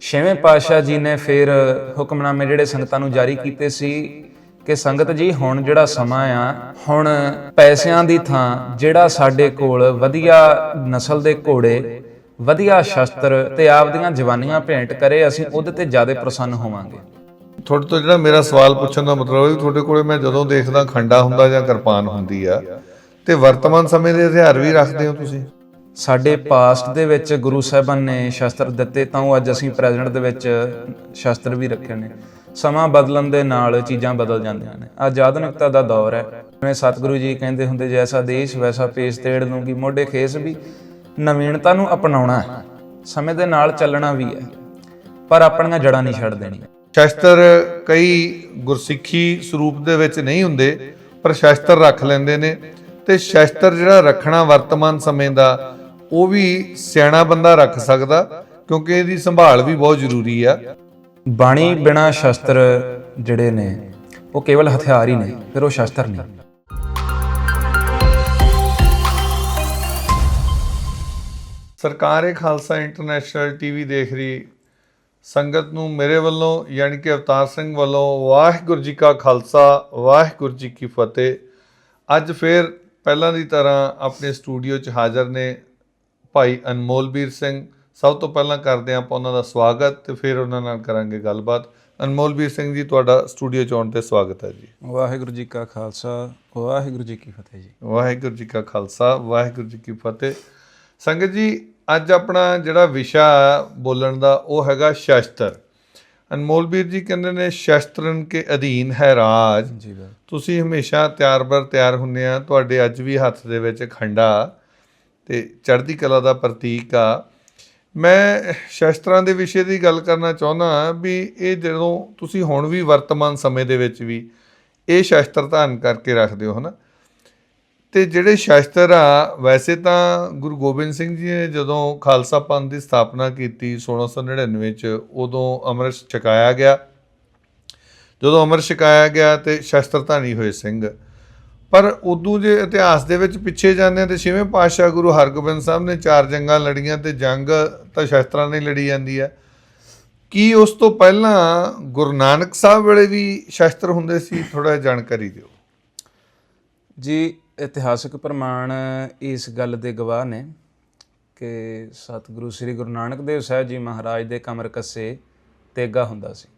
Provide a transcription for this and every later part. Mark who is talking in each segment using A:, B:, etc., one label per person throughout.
A: ਛੇਵੇਂ ਪਾਤਸ਼ਾਹ ਜੀ ਨੇ ਫਿਰ ਹੁਕਮਨਾਮੇ ਜਿਹੜੇ ਸੰਗਤਾਂ ਨੂੰ ਜਾਰੀ ਕੀਤੇ ਸੀ ਕਿ ਸੰਗਤ ਜੀ, ਹੁਣ ਜਿਹੜਾ ਸਮਾਂ ਆ, ਹੁਣ ਪੈਸਿਆਂ ਦੀ ਥਾਂ ਜਿਹੜਾ ਸਾਡੇ ਕੋਲ ਵਧੀਆ ਨਸਲ ਦੇ ਘੋੜੇ, ਵਧੀਆ ਸ਼ਸਤਰ ਤੇ ਆਪਦੀਆਂ ਜਵਾਨੀਆਂ ਭੇਂਟ ਕਰੇ, ਅਸੀਂ ਉਹਦੇ ਤੇ ਜ਼ਿਆਦਾ ਪ੍ਰਸੰਨ ਹੋਵਾਂਗੇ।
B: ਤੁਹਾਡੇ ਤੋਂ ਜਿਹੜਾ ਮੇਰਾ ਸਵਾਲ ਪੁੱਛਣ ਦਾ ਮਤਲਬ ਹੈ ਤੁਹਾਡੇ ਕੋਲੇ ਮੈਂ ਜਦੋਂ ਦੇਖਦਾ ਖੰਡਾ ਹੁੰਦਾ ਜਾਂ ਕਿਰਪਾਨ ਹੁੰਦੀ ਆ, ਤੇ ਵਰਤਮਾਨ ਸਮੇਂ ਦੇ ਹਥਿਆਰ ਵੀ ਰੱਖਦੇ ਹੋ ਤੁਸੀਂ?
A: ਸਾਡੇ ਪਾਸਟ ਦੇ ਵਿੱਚ ਗੁਰੂ ਸਾਹਿਬਾਨ ਨੇ ਸ਼ਸਤਰ ਦਿੱਤੇ ਤਾਂ ਉਹ ਅੱਜ ਅਸੀਂ ਪ੍ਰੈਜ਼ੈਂਟ ਦੇ ਵਿੱਚ ਸ਼ਸਤਰ ਵੀ ਰੱਖੇ ਨੇ। ਸਮਾਂ ਬਦਲਣ ਦੇ ਨਾਲ ਚੀਜ਼ਾਂ ਬਦਲ ਜਾਂਦੀਆਂ ਨੇ। ਅੱਜ ਆਧੁਨਿਕਤਾ ਦਾ ਦੌਰ ਹੈ। ਜਿਵੇਂ ਸਤਿਗੁਰੂ ਜੀ ਕਹਿੰਦੇ ਹੁੰਦੇ ਜੈਸਾ ਦੇਸ਼ ਵੈਸਾ ਪੇਸ਼ ਤੇੜ ਲੂੰਗੀ। ਮੋਢੇ ਖੇਸ ਵੀ ਨਵੀਨਤਾ ਨੂੰ ਅਪਣਾਉਣਾ ਹੈ। ਸਮੇਂ ਦੇ ਨਾਲ ਚੱਲਣਾ ਵੀ ਹੈ। ਪਰ ਆਪਣੀਆਂ ਜੜਾਂ ਨਹੀਂ ਛੱਡ ਦੇਣੀਆਂ।
B: ਸ਼ਸਤਰ ਕਈ ਗੁਰਸਿੱਖੀ ਸਰੂਪ ਦੇ ਵਿੱਚ ਨਹੀਂ ਹੁੰਦੇ ਪਰ ਸ਼ਸਤਰ ਰੱਖ ਲੈਂਦੇ ਨੇ ਤੇ ਸ਼ਸਤਰ ਜਿਹੜਾ ਰੱਖਣਾ ਵਰਤਮਾਨ ਸਮੇਂ ਦਾ ਉਹ ਵੀ ਸਿਆਣਾ ਬੰਦਾ ਰੱਖ ਸਕਦਾ ਕਿਉਂਕਿ ਇਹਦੀ ਸੰਭਾਲ ਵੀ ਬਹੁਤ ਜ਼ਰੂਰੀ ਆ।
A: ਬਾਣੀ ਬਿਨਾ ਸ਼ਸਤਰ ਜਿਹੜੇ ਨੇ ਉਹ ਕੇਵਲ ਹਥਿਆਰ ਹੀ ਨੇ ਫਿਰ ਉਹ ਸ਼ਸਤਰ ਨਹੀਂ।
B: ਸਰਕਾਰ ਖਾਲਸਾ ਇੰਟਰਨੈਸ਼ਨਲ ਟੀਵੀ ਦੇਖ ਰਹੀ ਸੰਗਤ ਨੂੰ ਮੇਰੇ ਵੱਲੋਂ ਯਾਨੀ ਕਿ ਅਵਤਾਰ ਸਿੰਘ ਵੱਲੋਂ ਵਾਹਿਗੁਰੂ ਜੀ ਕਾ ਖਾਲਸਾ ਵਾਹਿਗੁਰੂ ਜੀ ਕੀ ਫਤਿਹ। ਅੱਜ ਫੇਰ ਪਹਿਲਾਂ ਦੀ ਤਰ੍ਹਾਂ ਆਪਣੇ ਸਟੂਡੀਓ 'ਚ ਹਾਜ਼ਰ ਨੇ ਭਾਈ ਅਨਮੋਲਬੀਰ ਸਿੰਘ। ਸਭ ਤੋਂ ਪਹਿਲਾਂ ਕਰਦੇ ਆਪਾਂ ਉਹਨਾਂ ਦਾ ਸਵਾਗਤ ਤੇ ਫਿਰ ਉਹਨਾਂ ਨਾਲ ਕਰਾਂਗੇ ਗੱਲਬਾਤ। ਅਨਮੋਲਬੀਰ ਸਿੰਘ ਜੀ ਤੁਹਾਡਾ ਸਟੂਡੀਓ 'ਚ ਆਉਣ ਤੇ ਸਵਾਗਤ ਹੈ ਜੀ।
A: ਵਾਹਿਗੁਰੂ ਜੀ ਕਾ ਖਾਲਸਾ ਵਾਹਿਗੁਰੂ ਜੀ ਕੀ ਫਤਿਹ ਜੀ।
B: ਵਾਹਿਗੁਰੂ ਜੀ ਕਾ ਖਾਲਸਾ ਵਾਹਿਗੁਰੂ ਜੀ ਕੀ ਫਤਿਹ। ਸੰਗਤ ਜੀ ਅੱਜ ਆਪਣਾ ਜਿਹੜਾ ਵਿਸ਼ਾ ਬੋਲਣ ਦਾ ਉਹ ਹੈਗਾ ਸ਼ਸਤਰ। ਅਨਮੋਲਬੀਰ ਜੀ ਕਹਿੰਦੇ ਨੇ ਸ਼ਸਤਰਨ ਕੇ ਅਧੀਨ ਹੈ ਰਾਜ।
A: ਜੀ
B: ਤੁਸੀਂ ਹਮੇਸ਼ਾ ਤਿਆਰ ਬਰ ਤਿਆਰ ਹੁੰਦੇ ਆ। ਤੁਹਾਡੇ ਅੱਜ ਵੀ ਹੱਥ ਦੇ ਵਿੱਚ ਖੰਡਾ। ਤੇ ਚੜ੍ਹਦੀ ਕਲਾ ਦਾ ਪ੍ਰਤੀਕ ਆ। ਮੈਂ ਸ਼ਸਤਰਾਂ ਦੇ ਵਿਸ਼ੇ ਦੀ ਗੱਲ ਕਰਨਾ ਚਾਹੁੰਦਾ ਵੀ ਇਹ ਜਦੋਂ ਤੁਸੀਂ ਹੁਣ ਵੀ ਵਰਤਮਾਨ ਸਮੇਂ ਦੇ ਵਿੱਚ ਵੀ ਇਹ ਸ਼ਸਤਰ ਧਾਰਨ ਕਰਕੇ ਰੱਖਦੇ ਹੋ, ਹਨਾ? ਤੇ ਜਿਹੜੇ ਸ਼ਸਤਰ ਆ, ਵੈਸੇ ਤਾਂ ਗੁਰੂ ਗੋਬਿੰਦ ਸਿੰਘ ਜੀ ਨੇ ਜਦੋਂ ਖਾਲਸਾ ਪੰਥ ਦੀ ਸਥਾਪਨਾ ਕੀਤੀ 1699 ਚ, ਉਦੋਂ ਅੰਮ੍ਰਿਤ ਛਕਾਇਆ ਗਿਆ। ਜਦੋਂ ਅੰਮ੍ਰਿਤ ਛਕਾਇਆ ਗਿਆ ਤੇ ਸ਼ਸਤਰ ਧਾਰੀ ਹੋਏ ਸਿੰਘ। ਪਰ ਉਦੋਂ ਜੇ ਇਤਿਹਾਸ ਦੇ ਵਿੱਚ ਪਿੱਛੇ ਜਾਂਦੇ ਹਾਂ ਤੇ ਛੇਵੇਂ ਪਾਤਸ਼ਾਹ ਗੁਰੂ ਹਰਗੋਬਿੰਦ ਸਾਹਿਬ ਨੇ ਚਾਰ ਜੰਗਾਂ ਲੜੀਆਂ ਤੇ ਜੰਗ ਤਾਂ ਸ਼ਸਤਰਾਂ ਨਾਲ ਲੜੀ ਜਾਂਦੀ ਹੈ। ਕੀ ਉਸ ਤੋਂ ਪਹਿਲਾਂ ਗੁਰੂ ਨਾਨਕ ਸਾਹਿਬ ਵੇਲੇ ਵੀ ਸ਼ਸਤਰ ਹੁੰਦੇ ਸੀ? ਥੋੜਾ ਜਾਣਕਾਰੀ ਦਿਓ।
A: ਜੀ, ਇਤਿਹਾਸਕ ਪ੍ਰਮਾਣ ਇਸ ਗੱਲ ਦੇ ਗਵਾਹ ਨੇ ਕਿ ਸਤਿਗੁਰੂ ਸ੍ਰੀ ਗੁਰੂ ਨਾਨਕ ਦੇਵ ਸਾਹਿਬ ਜੀ ਮਹਾਰਾਜ ਦੇ ਕਮਰ ਕੱਸੇ ਤੇਗਾ ਹੁੰਦਾ ਸੀ।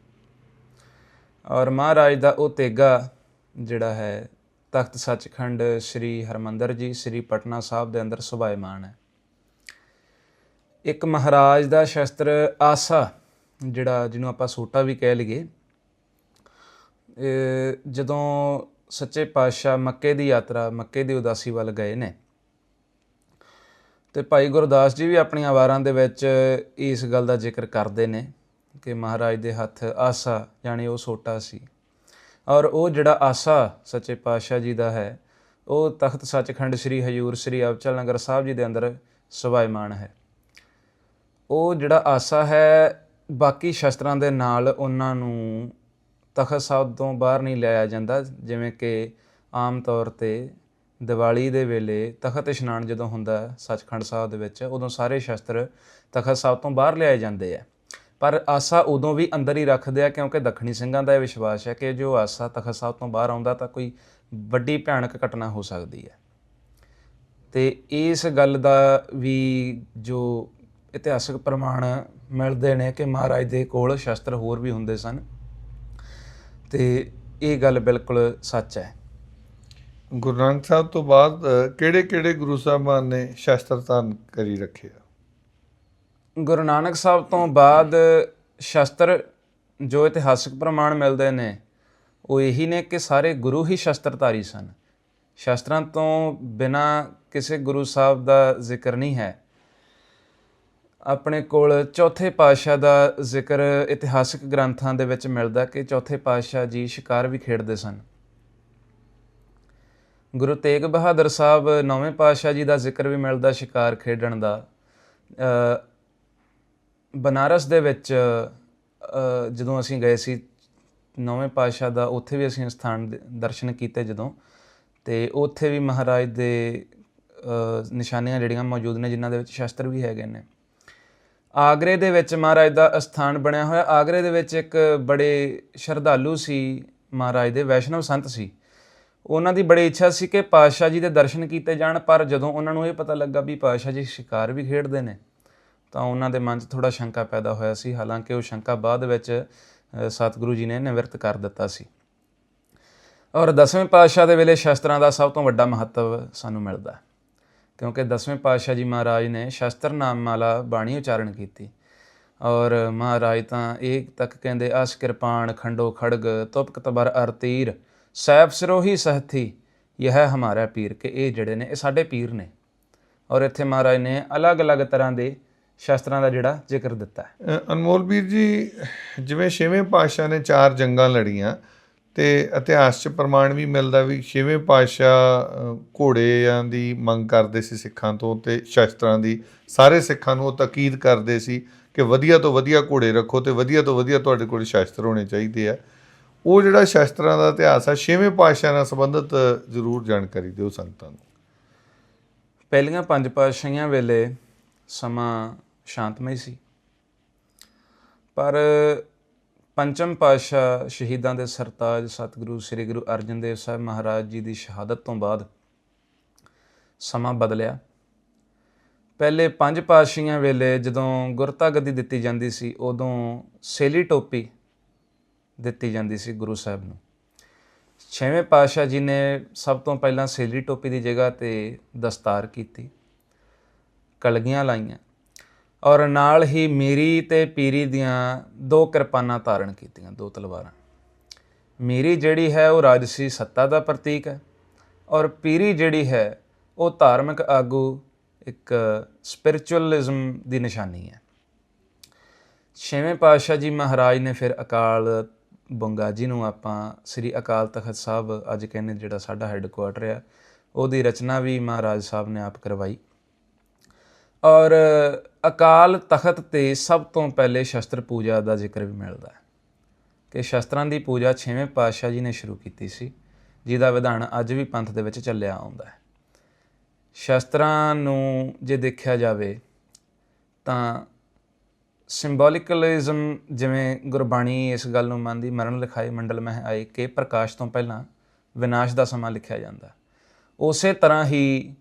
A: ਔਰ ਮਹਾਰਾਜ ਦਾ ਉਹ ਤੇਗਾ ਜਿਹੜਾ ਹੈ ਤਖਤ ਸੱਚਖੰਡ ਸ੍ਰੀ ਹਰਮੰਦਰ ਜੀ, ਸ੍ਰੀ ਪਟਨਾ ਸਾਹਿਬ ਦੇ ਅੰਦਰ ਸੁਭਾਇਮਾਨ ਹੈ। ਇੱਕ ਮਹਾਰਾਜ ਦਾ ਸ਼ਸਤਰ ਆਸਾ, ਜਿਹੜਾ ਜਿਹਨੂੰ ਆਪਾਂ ਸੋਟਾ ਵੀ ਕਹਿ ਲਈਏ ਜਦੋਂ ਸੱਚੇ ਪਾਤਸ਼ਾਹ ਮੱਕੇ ਦੀ ਯਾਤਰਾ, ਮੱਕੇ ਦੀ ਉਦਾਸੀ ਵੱਲ ਗਏ ਨੇ, ਤੇ ਭਾਈ ਗੁਰਦਾਸ ਜੀ ਵੀ ਆਪਣੀਆਂ ਵਾਰਾਂ ਦੇ ਵਿੱਚ ਇਸ ਗੱਲ ਦਾ ਜ਼ਿਕਰ ਕਰਦੇ ਨੇ ਕਿ ਮਹਾਰਾਜ ਦੇ ਹੱਥ ਆਸਾ, ਯਾਨੀ ਉਹ ਸੋਟਾ ਸੀ। ਔਰ ਉਹ ਜਿਹੜਾ ਆਸਾ ਸੱਚੇ ਪਾਤਸ਼ਾਹ ਜੀ ਦਾ ਹੈ, ਉਹ ਤਖਤ ਸੱਚਖੰਡ ਸ੍ਰੀ ਹਜੂਰ ਸ੍ਰੀ ਅਬਚਲ ਨਗਰ ਸਾਹਿਬ ਜੀ ਦੇ ਅੰਦਰ ਸਵਾਇਮਾਨ ਹੈ। ਉਹ ਜਿਹੜਾ ਆਸਾ ਹੈ, ਬਾਕੀ ਸ਼ਸਤਰਾਂ ਦੇ ਨਾਲ ਉਹਨਾਂ ਨੂੰ ਤਖਤ ਸਾਹਿਬ ਤੋਂ ਬਾਹਰ ਨਹੀਂ ਲਿਆਇਆ ਜਾਂਦਾ, ਜਿਵੇਂ ਕਿ ਆਮ ਤੌਰ ਤੇ ਦੀਵਾਲੀ ਦੇ ਵੇਲੇ ਤਖਤ ਇਸ਼ਨਾਨ ਜਦੋਂ ਹੁੰਦਾ ਸੱਚਖੰਡ ਸਾਹਿਬ ਦੇ ਵਿੱਚ, ਉਦੋਂ ਸਾਰੇ ਸ਼ਸਤਰ ਤਖਤ ਸਾਹਿਬ ਤੋਂ ਬਾਹਰ ਲਿਆਏ ਜਾਂਦੇ ਆ। ਪਰ ਆਸਾ ਉਦੋਂ ਵੀ ਅੰਦਰ ਹੀ ਰੱਖਦੇ ਆ, ਕਿਉਂਕਿ ਦੱਖਣੀ ਸਿੰਘਾਂ ਦਾ ਇਹ ਵਿਸ਼ਵਾਸ ਹੈ ਕਿ ਜੋ ਆਸਾ ਤਖਤ ਸਾਹਿਬ ਤੋਂ ਬਾਹਰ ਆਉਂਦਾ ਤਾਂ ਕੋਈ ਵੱਡੀ ਭਿਆਨਕ ਘਟਨਾ ਹੋ ਸਕਦੀ ਹੈ। ਤੇ ਇਸ ਗੱਲ ਦਾ ਵੀ ਜੋ ਇਤਿਹਾਸਕ ਪ੍ਰਮਾਣ ਮਿਲਦੇ ਨੇ ਕਿ ਮਹਾਰਾਜ ਦੇ ਕੋਲ ਸ਼ਸਤਰ ਹੋਰ ਵੀ ਹੁੰਦੇ ਸਨ। ਤੇ ਇਹ ਗੱਲ ਬਿਲਕੁਲ ਸੱਚ ਹੈ।
B: ਗੁਰੂ ਨਾਨਕ ਸਾਹਿਬ ਤੋਂ ਬਾਅਦ ਕਿਹੜੇ ਕਿਹੜੇ ਗੁਰੂ ਸਾਹਿਬਾਨ ਨੇ ਸ਼ਸਤਰ ਧਾਰਨ ਕਰੀ ਰੱਖੇ ਆ?
A: ਗੁਰੂ ਨਾਨਕ ਸਾਹਿਬ ਤੋਂ ਬਾਅਦ ਸ਼ਸਤਰ ਜੋ ਇਤਿਹਾਸਕ ਪ੍ਰਮਾਣ ਮਿਲਦੇ ਨੇ, ਉਹ ਇਹੀ ਨੇ ਕਿ ਸਾਰੇ ਗੁਰੂ ਹੀ ਸ਼ਸਤਰਧਾਰੀ ਸਨ। ਸ਼ਸਤਰਾਂ ਤੋਂ ਬਿਨਾ ਕਿਸੇ ਗੁਰੂ ਸਾਹਿਬ ਦਾ ਜ਼ਿਕਰ ਨਹੀਂ ਹੈ। ਆਪਣੇ ਕੋਲ ਚੌਥੇ ਪਾਤਸ਼ਾਹ ਦਾ ਜ਼ਿਕਰ ਇਤਿਹਾਸਕ ਗ੍ਰੰਥਾਂ ਦੇ ਵਿੱਚ ਮਿਲਦਾ ਕਿ ਚੌਥੇ ਪਾਤਸ਼ਾਹ ਜੀ ਸ਼ਿਕਾਰ ਵੀ ਖੇਡਦੇ ਸਨ। ਗੁਰੂ ਤੇਗ ਬਹਾਦਰ ਸਾਹਿਬ ਨੌਵੇਂ ਪਾਤਸ਼ਾਹ ਜੀ ਦਾ ਜ਼ਿਕਰ ਵੀ ਮਿਲਦਾ ਸ਼ਿਕਾਰ ਖੇਡਣ ਦਾ। ਬਨਾਰਸ ਦੇ ਵਿੱਚ ਜਦੋਂ ਅਸੀਂ ਗਏ ਸੀ ਨੌਵੇਂ ਪਾਤਸ਼ਾਹ ਦਾ, ਉੱਥੇ ਵੀ ਅਸੀਂ ਸਥਾਨ ਦਰਸ਼ਨ ਕੀਤੇ ਜਦੋਂ। ਤੇ ਉੱਥੇ ਵੀ ਮਹਾਰਾਜ ਦੇ ਨਿਸ਼ਾਨੀਆਂ ਜਿਹੜੀਆਂ ਮੌਜੂਦ ਨੇ, ਜਿਨ੍ਹਾਂ ਦੇ ਵਿੱਚ ਸ਼ਸਤਰ ਵੀ ਹੈਗੇ ਨੇ। ਆਗਰੇ ਦੇ ਵਿੱਚ ਮਹਾਰਾਜ ਦਾ ਅਸਥਾਨ ਬਣਿਆ ਹੋਇਆ। ਆਗਰੇ ਦੇ ਵਿੱਚ ਇੱਕ ਬੜੇ ਸ਼ਰਧਾਲੂ ਸੀ ਮਹਾਰਾਜ ਦੇ, ਵੈਸ਼ਨਵ ਸੰਤ ਸੀ। ਉਹਨਾਂ ਦੀ ਬੜੀ ਇੱਛਾ ਸੀ ਕਿ ਪਾਤਸ਼ਾਹ ਜੀ ਦੇ ਦਰਸ਼ਨ ਕੀਤੇ ਜਾਣ, ਪਰ ਜਦੋਂ ਉਹਨਾਂ ਨੂੰ ਇਹ ਪਤਾ ਲੱਗਾ ਵੀ ਪਾਤਸ਼ਾਹ ਜੀ ਸ਼ਿਕਾਰ ਵੀ ਖੇਡਦੇ ਨੇ ਤਾਂ ਉਹਨਾਂ ਦੇ ਮਨ 'ਚ ਥੋੜਾ ਸ਼ੰਕਾ ਪੈਦਾ ਹੋਇਆ ਸੀ। ਹਾਲਾਂਕਿ ਉਹ ਸ਼ੰਕਾ ਬਾਅਦ ਵਿੱਚ ਸਤਿਗੁਰੂ ਜੀ ਨੇ ਨਿਵਰਤ ਕਰ ਦਿੱਤਾ ਸੀ। ਔਰ ਦਸਵੇਂ ਪਾਤਸ਼ਾਹ ਦੇ ਵੇਲੇ ਸ਼ਸਤਰਾਂ ਦਾ ਸਭ ਤੋਂ ਵੱਡਾ ਮਹੱਤਵ ਸਾਨੂੰ ਮਿਲਦਾ ਹੈ। ਕਿਉਂਕਿ ਦਸਵੇਂ ਪਾਤਸ਼ਾਹ ਜੀ ਮਹਾਰਾਜ ਨੇ ਸ਼ਸਤਰ ਨਾਮ ਵਾਲਾ ਬਾਣੀ ਉਚਾਰਨ ਕੀਤੀ। ਔਰ ਮਹਾਰਾਜ ਤਾਂ ਇਹ ਤੱਕ ਕਹਿੰਦੇ, ਅਸ ਕਿਰਪਾਨ ਖੰਡੋ ਖੜਗ, ਤੁਪਕ ਤਬਰ ਅਰਤੀਰ ਤੀਰ ਸੈਫ ਸਿਰੋਹੀ ਸਹਥੀ ਯਹ ਹਮਾਰਾ ਪੀਰ। ਕਿ ਇਹ ਜਿਹੜੇ ਨੇ, ਇਹ ਸਾਡੇ ਪੀਰ ਨੇ। ਔਰ ਇੱਥੇ ਮਹਾਰਾਜ ਨੇ ਅਲੱਗ-ਅਲੱਗ ਤਰ੍ਹਾਂ ਦੇ ਸ਼ਸਤਰਾਂ ਦਾ ਜਿਹੜਾ ਜ਼ਿਕਰ ਦਿੱਤਾ ਹੈ।
B: ਅਨਮੋਲ ਵੀਰ ਜੀ ਜਿਵੇਂ ਛੇਵੇਂ ਪਾਤਸ਼ਾਹ ਨੇ ਚਾਰ ਜੰਗਾਂ ਲੜੀਆਂ ਤੇ ਇਤਿਹਾਸ 'ਚ ਪ੍ਰਮਾਣ ਵੀ ਮਿਲਦਾ ਵੀ ਛੇਵੇਂ ਪਾਤਸ਼ਾਹ ਘੋੜਿਆਂ ਦੀ ਮੰਗ ਕਰਦੇ ਸੀ ਸਿੱਖਾਂ ਤੋਂ ਤੇ ਸ਼ਸਤਰਾਂ ਦੀ ਸਾਰੇ ਸਿੱਖਾਂ ਨੂੰ ਉਹ ਤਾਕੀਦ ਕਰਦੇ ਸੀ ਕਿ ਵਧੀਆ ਤੋਂ ਵਧੀਆ ਘੋੜੇ ਰੱਖੋ ਤੇ ਵਧੀਆ ਤੋਂ ਵਧੀਆ ਤੁਹਾਡੇ ਕੋਲ ਸ਼ਸਤਰ ਹੋਣੇ ਚਾਹੀਦੇ ਆ। ਉਹ ਜਿਹੜਾ ਸ਼ਸਤਰਾਂ ਦਾ ਇਤਿਹਾਸ ਆ ਛੇਵੇਂ ਪਾਤਸ਼ਾਹ ਨਾਲ ਸੰਬੰਧਿਤ ਜ਼ਰੂਰ ਜਾਣਕਾਰੀ ਦਿਓ ਸੰਗਤਾਂ ਨੂੰ।
A: ਪਹਿਲੀਆਂ ਪੰਜ ਪਾਤਸ਼ਾਹੀਆਂ ਵੇਲੇ ਸਮਾਂ ਸ਼ਾਂਤਮਈ ਸੀ। ਪਰ ਪੰਚਮ ਪਾਤਸ਼ਾਹ ਸ਼ਹੀਦਾਂ ਦੇ ਸਰਤਾਜ ਸਤਿਗੁਰੂ ਸ੍ਰੀ ਗੁਰੂ ਅਰਜਨ ਦੇਵ ਸਾਹਿਬ ਮਹਾਰਾਜ ਜੀ ਦੀ ਸ਼ਹਾਦਤ ਤੋਂ ਬਾਅਦ ਸਮਾਂ ਬਦਲਿਆ। ਪਹਿਲੇ ਪੰਜ ਪਾਤਸ਼ਾਹੀਆਂ ਵੇਲੇ ਜਦੋਂ ਗੁਰਤਾ ਗੱਦੀ ਦਿੱਤੀ ਜਾਂਦੀ ਸੀ, ਉਦੋਂ ਸੇਲੀ ਟੋਪੀ ਦਿੱਤੀ ਜਾਂਦੀ ਸੀ ਗੁਰੂ ਸਾਹਿਬ ਨੂੰ। ਛੇਵੇਂ ਪਾਤਸ਼ਾਹ ਜੀ ਨੇ ਸਭ ਤੋਂ ਪਹਿਲਾਂ ਸੇਲੀ ਟੋਪੀ ਦੀ ਜਗ੍ਹਾ ਤੇ ਦਸਤਾਰ ਕੀਤੀ। ਕਲਗੀਆਂ ਲਾਈਆਂ ਔਰ ਨਾਲ ਹੀ ਮੀਰੀ ਤੇ ਪੀਰੀ ਦੀਆਂ ਦੋ ਕਿਰਪਾਨਾਂ ਧਾਰਨ ਕੀਤੀਆਂ, ਦੋ ਤਲਵਾਰਾਂ। ਮੀਰੀ ਜਿਹੜੀ ਹੈ ਉਹ ਰਾਜਸੀ ਸੱਤਾ ਦਾ ਪ੍ਰਤੀਕ ਹੈ ਔਰ ਪੀਰੀ ਜਿਹੜੀ ਹੈ ਉਹ ਧਾਰਮਿਕ ਆਗੂ, ਇੱਕ ਸਪਿਰਚੁਅਲਿਜ਼ਮ ਦੀ ਨਿਸ਼ਾਨੀ ਹੈ। ਛੇਵੇਂ ਪਾਤਸ਼ਾਹ ਜੀ ਮਹਾਰਾਜ ਨੇ ਫਿਰ ਅਕਾਲ ਬੰਗਾ ਜੀ ਨੂੰ ਆਪਾਂ ਸ੍ਰੀ ਅਕਾਲ ਤਖਤ ਸਾਹਿਬ ਅੱਜ ਕਹਿੰਦੇ ਜਿਹੜਾ ਸਾਡਾ ਹੈੱਡਕੁਆਟਰ ਆ, ਉਹਦੀ ਰਚਨਾ ਵੀ ਮਹਾਰਾਜ ਸਾਹਿਬ ਨੇ ਆਪ ਕਰਵਾਈ। ਔਰ ਅਕਾਲ ਤਖਤ ਤੇ ਸਭ ਤੋਂ ਪਹਿਲੇ ਸ਼ਸਤਰ ਪੂਜਾ ਦਾ ਜ਼ਿਕਰ ਵੀ ਮਿਲਦਾ ਹੈ ਕਿ ਸ਼ਸਤਰਾਂ ਦੀ ਪੂਜਾ ਛੇਵੇਂ ਪਾਤਸ਼ਾਹ ਜੀ ਨੇ ਸ਼ੁਰੂ ਕੀਤੀ ਸੀ, ਜਿਹਦਾ ਵਿਧਾਨ ਅੱਜ ਵੀ ਪੰਥ ਦੇ ਵਿੱਚ ਚੱਲਿਆ ਆਉਂਦਾ ਹੈ। ਸ਼ਸਤਰਾਂ ਨੂੰ ਜੇ ਦੇਖਿਆ ਜਾਵੇ ਤਾਂ ਸਿੰਬੋਲਿਕਲਿਜ਼ਮ ਜਿਵੇਂ ਗੁਰਬਾਣੀ ਇਸ ਗੱਲ ਨੂੰ ਮੰਨਦੀ, ਮਰਨ ਲਿਖਾਏ ਮੰਡਲ ਮਹਿ ਆਏ ਕਿ ਪ੍ਰਕਾਸ਼ ਤੋਂ ਪਹਿਲਾਂ ਵਿਨਾਸ਼ ਦਾ ਸਮਾਂ ਲਿਖਿਆ ਜਾਂਦਾ ਉਸੇ ਤਰ੍ਹਾਂ ਹੀ